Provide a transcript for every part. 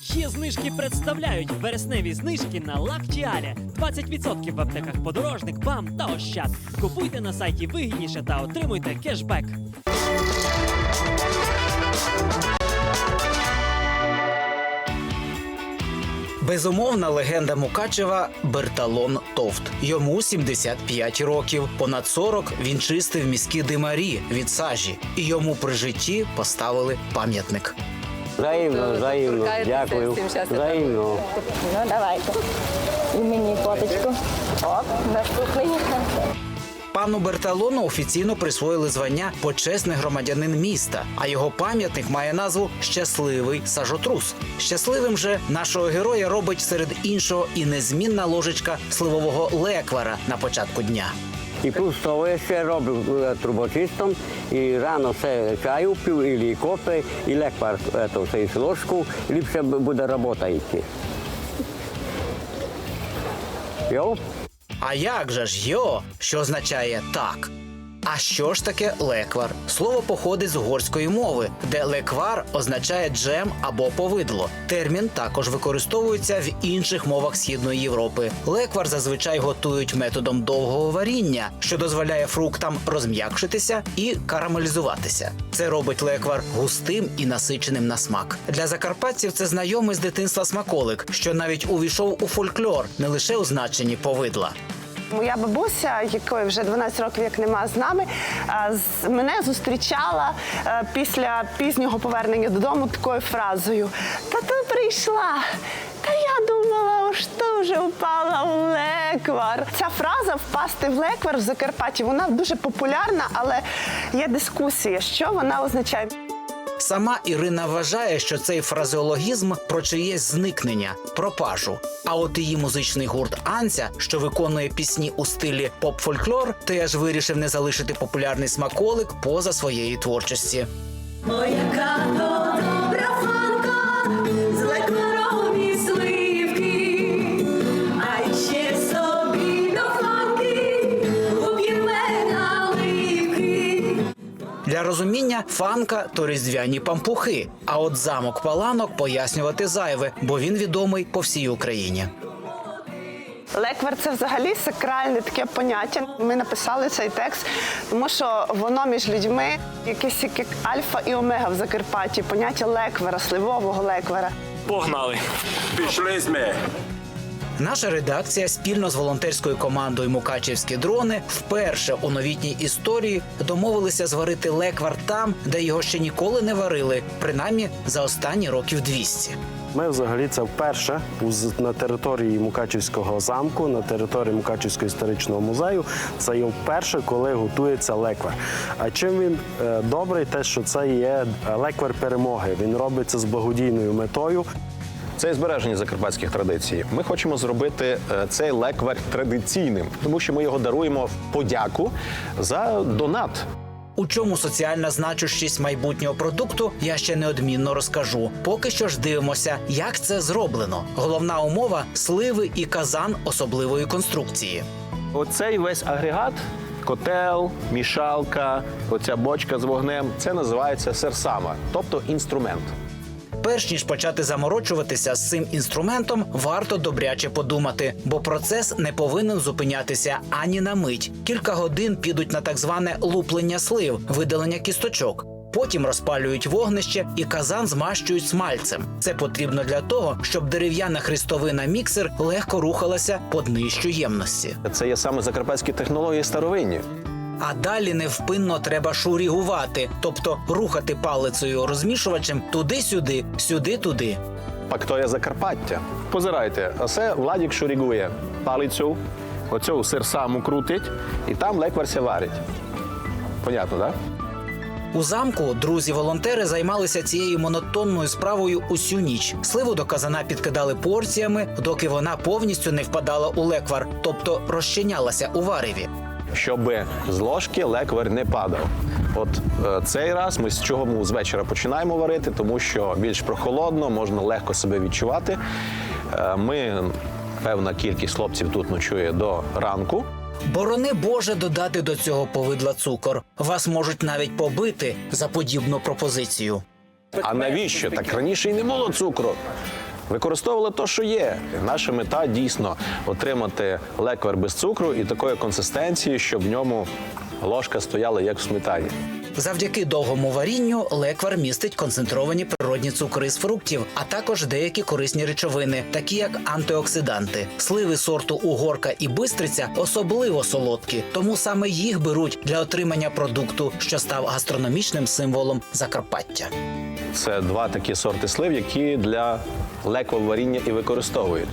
Є знижки представляють вересневі знижки на Лактіалі. 20% в аптеках подорожник, БАМ та Ощад. Купуйте на сайті вигідніше та отримуйте кешбек. Безумовна легенда Мукачева Берталон Товт. Йому 75 років. Понад 40 він чистив міські димарі від сажі, і йому при житті поставили пам'ятник. Взаємно, взаємно. Дякую. Взаємно. Ну, давайте. І мені фоточку. Оп, наступний. Пану Берталону офіційно присвоїли звання почесний громадянин міста, а його пам'ятник має назву Щасливий сажотрус. Щасливим же нашого героя робить серед іншого і незмінна ложечка сливового леквара на початку дня. І плюс того я ще роблю е, трубочистом, і рано все чаю пив, і кофе, і леквар е, все, і ложку, ліпше буде робота йти. Йо? А як же ж йо, що означає так? А що ж таке леквар? Слово походить з угорської мови, де леквар означає джем або повидло. Термін також використовується в інших мовах Східної Європи. Леквар зазвичай готують методом довгого варіння, що дозволяє фруктам розм'якшитися і карамелізуватися. Це робить леквар густим і насиченим на смак. Для закарпатців це знайомий з дитинства смаколик, що навіть увійшов у фольклор не лише у значенні повидла. Моя бабуся, якої вже 12 років як нема з нами, мене зустрічала е, після пізнього повернення додому такою фразою: Та ти прийшла. Та я думала, що вже впала в леквар. Ця фраза впасти в леквар в Закарпатті, вона дуже популярна, але є дискусія, що вона означає. Сама Ірина вважає, що цей фразеологізм про чиєсь зникнення, пропажу. А от її музичний гурт Анця, що виконує пісні у стилі поп-фольклор, теж вирішив не залишити популярний смаколик поза своєї творчості. Моя розуміння фанка то різдвяні пампухи. А от замок паланок пояснювати зайве, бо він відомий по всій Україні. Леквар це взагалі сакральне таке поняття. Ми написали цей текст, тому що воно між людьми якесь як альфа і омега в Закарпатті. Поняття леквара, сливового леквара. Погнали! Пішли ми. Наша редакція спільно з волонтерською командою Мукачівські дрони вперше у новітній історії домовилися зварити леквар там, де його ще ніколи не варили, принаймні за останні років 200. Ми взагалі це вперше на території Мукачівського замку, на території Мукачівського історичного музею. Це є вперше, коли готується леквар. А чим він е, добрий, те, що це є е, леквар перемоги. Він робиться з благодійною метою. Це збереження закарпатських традицій. Ми хочемо зробити е, цей леквар традиційним, тому що ми його даруємо в подяку за донат. У чому соціальна значущість майбутнього продукту, я ще неодмінно розкажу. Поки що ж дивимося, як це зроблено. Головна умова сливи і казан особливої конструкції. Оцей весь агрегат, котел, мішалка, оця бочка з вогнем це називається серсама, тобто інструмент. Перш ніж почати заморочуватися з цим інструментом, варто добряче подумати, бо процес не повинен зупинятися ані на мить. Кілька годин підуть на так зване луплення слив, видалення кісточок. Потім розпалюють вогнище і казан змащують смальцем. Це потрібно для того, щоб дерев'яна хрестовина міксер легко рухалася по днищу ємності. Це є саме закарпатські технології старовинні. А далі невпинно треба шурігувати, тобто рухати палицею розмішувачем туди-сюди, сюди-туди. Пактоя Закарпаття. Позирайте, оце Владік шурігує палицю, оцю серсаму крутить, і там лекварся варить. Понятно, так? У замку друзі-волонтери займалися цією монотонною справою усю ніч. Сливу до казана підкидали порціями, доки вона повністю не впадала у леквар, тобто розчинялася у вареві. Щоб з ложки леквар не падав. От е, цей раз ми з чого ми з вечора починаємо варити, тому що більш прохолодно, можна легко себе відчувати. Е, ми, певна кількість хлопців тут ночує до ранку. Борони Боже додати до цього повидла цукор. Вас можуть навіть побити за подібну пропозицію. А навіщо? Так раніше й не було цукру. Використовували те, що є. Наша мета дійсно отримати леквар без цукру і такої консистенції, щоб в ньому ложка стояла як в сметані. Завдяки довгому варінню леквар містить концентровані природні цукри з фруктів, а також деякі корисні речовини, такі як антиоксиданти. Сливи сорту угорка і бистриця особливо солодкі, тому саме їх беруть для отримання продукту, що став гастрономічним символом Закарпаття. Це два такі сорти слив, які для леквоваріння і використовують.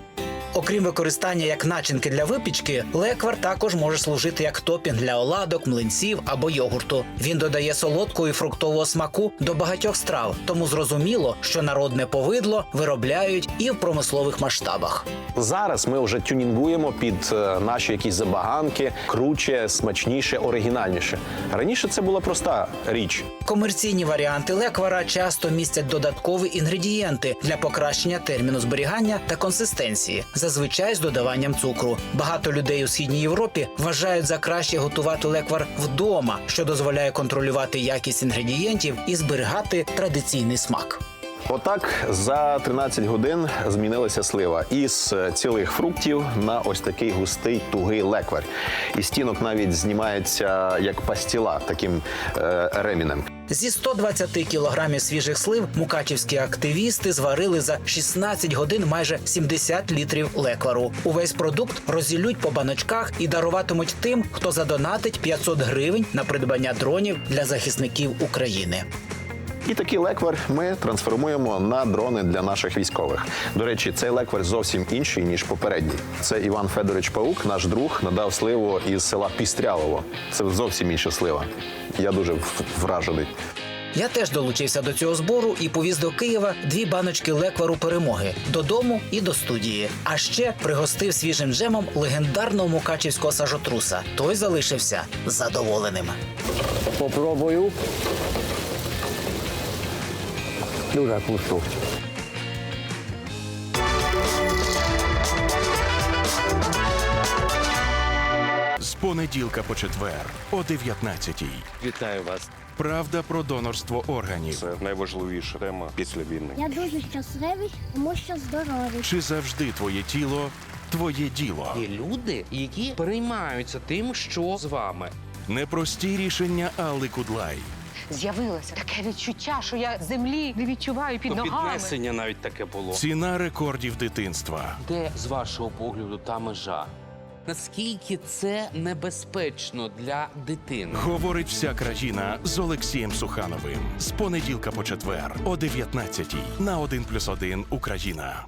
Окрім використання як начинки для випічки, леквар також може служити як топінг для оладок, млинців або йогурту. Він додає солодкого і фруктового смаку до багатьох страв, тому зрозуміло, що народне повидло виробляють і в промислових масштабах. Зараз ми вже тюнінгуємо під е, наші якісь забаганки, круче, смачніше, оригінальніше. Раніше це була проста річ. Комерційні варіанти леквара часто містять додаткові інгредієнти для покращення терміну зберігання та консистенції, зазвичай з додаванням цукру. Багато людей у східній Європі вважають за краще готувати леквар вдома, що дозволяє контролювати якість інгредієнтів і зберігати традиційний смак. Отак за 13 годин змінилася слива із е, цілих фруктів на ось такий густий тугий леквар. І стінок навіть знімається як пастіла таким е, ремінем. Зі 120 кілограмів свіжих слив мукачівські активісти зварили за 16 годин майже 70 літрів леквару. Увесь продукт розілють по баночках і даруватимуть тим, хто задонатить 500 гривень на придбання дронів для захисників України. І такий леквар ми трансформуємо на дрони для наших військових. До речі, цей леквар зовсім інший ніж попередній. Це Іван Федорович Паук, наш друг, надав сливу із села Пістрялово. Це зовсім інша слива. Я дуже вражений. Я теж долучився до цього збору і повіз до Києва дві баночки леквару перемоги додому і до студії. А ще пригостив свіжим джемом легендарного мукачівського сажотруса. Той залишився задоволеним. Попробую. Дуже вкусно. З понеділка по четвер о 19-й. Вітаю вас. Правда про донорство органів. Це найважливіша тема після війни. Я дуже щасливий, тому що здоровий. Чи завжди твоє тіло твоє діло? Є люди, які переймаються тим, що з вами. Непрості рішення Алли Кудлай. З'явилося таке відчуття, що я землі не відчуваю під То ногами. піднесення навіть таке було. Ціна рекордів дитинства. Де з вашого погляду та межа? Наскільки це небезпечно для дитини? Говорить вся країна з Олексієм Сухановим. З понеділка по четвер о 19-й на 1+,1 Україна.